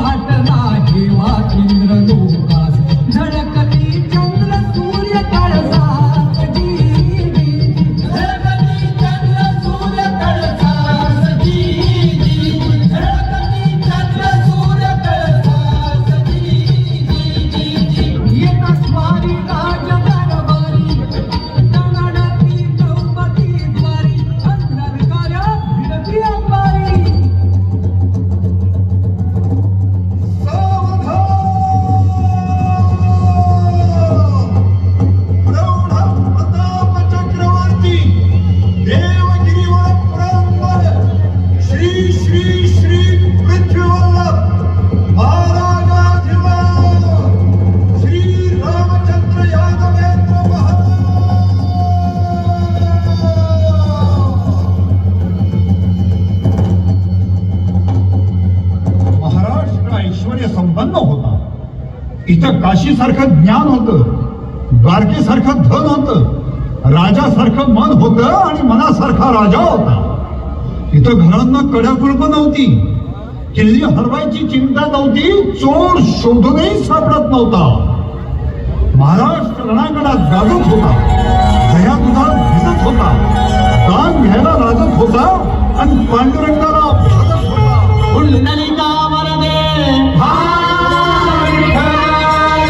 अयोध्याकास वाटला हेवा इथं काशीसारखं ज्ञान होतं द्वारकेसारखं धन होतं राजासारखं मन होतं आणि मनासारखा राजा होता. इथं घरांना कड्या नव्हती किल्ली हरवायची चिंता नव्हती चोर शोधूनही सापडत नव्हता. महाराष्ट्र रणांगणात गाजत होता दया दुधात भिजत होता दान घ्यायला राजत होता आणि पांडुरंगाला भाजत होता.